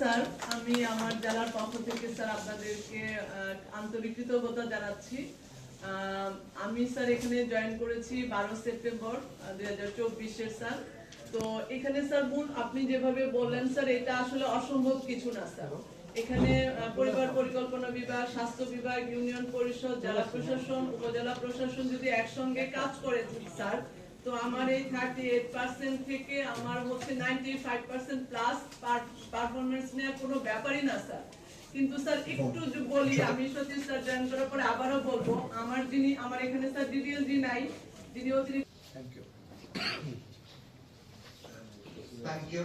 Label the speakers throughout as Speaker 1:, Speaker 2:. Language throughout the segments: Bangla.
Speaker 1: স্যার, আমি আমার জেলার পক্ষ থেকে স্যার আপনাদেরকে আন্তরিক কৃতজ্ঞতা জানাচ্ছি। আমি স্যার এখানে জয়েন করেছি বারো সেপ্টেম্বর স্যার। তো এখানে স্যার আপনি যেভাবে বললেন স্যার, এটা আসলে অসম্ভব কিছু না স্যার। এখানে পরিবার পরিকল্পনা বিভাগ, স্বাস্থ্য বিভাগ, ইউনিয়ন পরিষদ, জেলা প্রশাসন, উপজেলা প্রশাসন যদি একসঙ্গে কাজ করে স্যার তো আমার এই থার্টি এইট পার্সেন্ট থেকে আমার হচ্ছে ninety five percent plus performance নেওয়ার কোনো ব্যাপারই না স্যার কিন্তু স্যার একটু যদি বলি আমি সত্যি স্যার জয়েন করার পরে আবারও বলব আমার যিনি আমার এখানে স্যার ডিটেল জি নাই যিনি অতিরিক্ত
Speaker 2: থ্যাংক ইউ
Speaker 3: থ্যাংক ইউ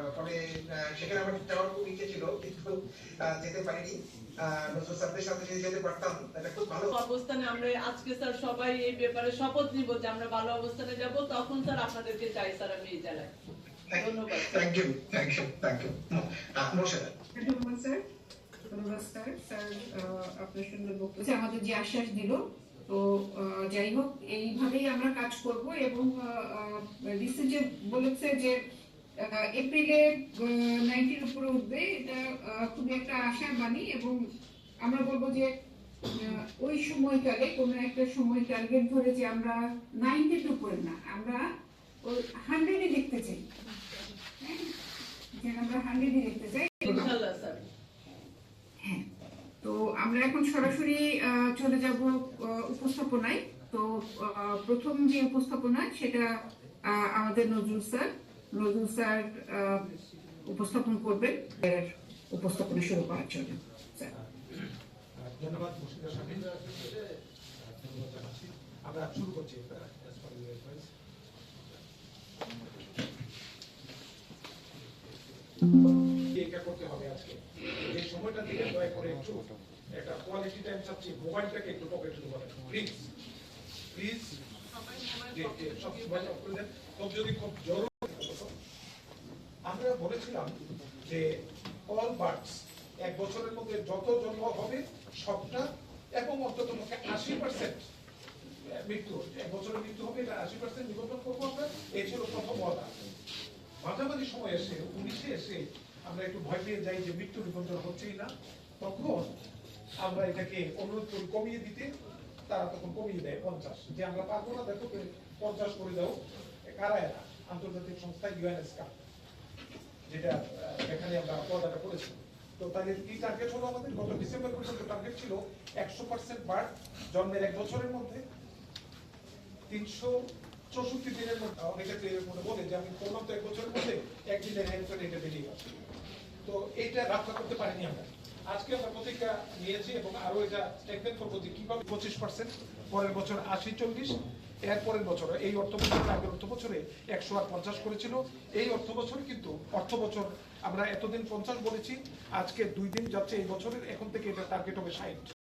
Speaker 3: সেখানে আমার যাওয়ার খুব ইচ্ছে ছিল কিন্তু যেতে পারিনি। আহ, নজরুল স্যারদের সাথে যদি যেতে পারতাম এটা খুব ভালো
Speaker 1: অবস্থানে আমরা আজকে স্যার সবাই এই ব্যাপারে শপথ নিব যে আমরা ভালো অবস্থানে যাব। তখন স্যার আপনাদেরকে চাই স্যার আমি এই জেলায় ধন্যবাদ
Speaker 3: thank you thank you thank you Morsheda
Speaker 4: ধন্যবাদ স্যার ধন্যবাদ স্যার। স্যার আপনার সুন্দর বক্তব্য আমাদের যে আশ্বাস দিল। তো আহ, যাই হোক এইভাবেই আমরা কাজ করব এবং যে বলেছে যে এপ্রিলে নাইনটির উপরে উঠবে। এটা খুবই একটা আশার বাণী এবং আমরা বলব যে ওই সময়কালে কোনো একটা সময় টার্গেট ধরে যে আমরা নাইনটির উপরে না আমরা ওই হান্ড্রেডে দেখতে চাই। হ্যাঁ? আমরা হান্ড্রেডে দেখতে চাই। হ্যাঁ। তো আমরা এখন সরাসরি চলে যাব উপস্থাপনায়। তো প্রথম যে উপস্থাপনা সেটা আমাদের নজরুল স্যার। নজরুল স্যার উপস্থাপন করবেন এর উপস্থাপনা শুরু করার জন্য
Speaker 2: ধন্যবাদ আমরা শুরু করছি. এটা করতে হবে আজকে? এই সময়টা দয়া করে একটু একটা কোয়ালিটি টাইম চাচ্ছি। মোবাইলটাকে একটু পকেটে ঢুকাবেন প্লিজ প্লিজ সব যদি খুব জরুরি আমরা বলেছিলাম যে অল বার্ডস এক বছরের মধ্যে যত জন্ম হবে, সবটা এবং অন্তত পক্ষে আশি পার্সেন্ট মৃত্যু এক বছরের মৃত্যু হবে, এটা আশি পার্সেন্ট নিবন্ধন করব আমরা এই ছিল প্রথম ওয়াদা মাঝামাঝি সময় এসে, উনিশে এসে আমরা একটু ভয় পেয়ে যাই যে মৃত্যু নিবন্ধন হচ্ছেই না। তখন আমরা এটাকে অনুরোধ করি কমিয়ে দিতে। তারা তখন কমিয়ে দেয় পঞ্চাশ। যে আমরা পারব না, দেখো পঞ্চাশ করে দাও। কারা এরা? আন্তর্জাতিক সংস্থা ইউএনএসকা যেটা এখানে আমরা করেছি। তো তাহলে কি টার্গেট হলো আমাদের, গত ডিসেম্বর পর্যন্ত টার্গেট ছিল, একশো পার্সেন্ট বার্ড জন্মের এক বছরের মধ্যে, তিনশো চৌষট্টি দিনের মধ্যে। অনেকে বলে যে, আমি এক বছরের মধ্যে এটা বেরিয়ে গেছে তো এইটা রক্ষা করতে পারিনি আমরা। আজকে আমরা প্রতিজ্ঞা নিয়েছি এবং আরও এটা স্ট্রেংথেন করব যে কীভাবে পঁচিশ পার্সেন্ট পরের বছর আশি চল্লিশ, এর পরের বছর, এই অর্থ বছর আগের অর্থ বছরে একশো আর পঞ্চাশ করেছিল। এই অর্থ বছরে কিন্তু অর্থ বছর আমরা এতদিন পঞ্চাশ বলেছি, আজকে দুই দিন যাচ্ছে এই বছরের, এখন থেকে এটা টার্গেট হবে ষাট।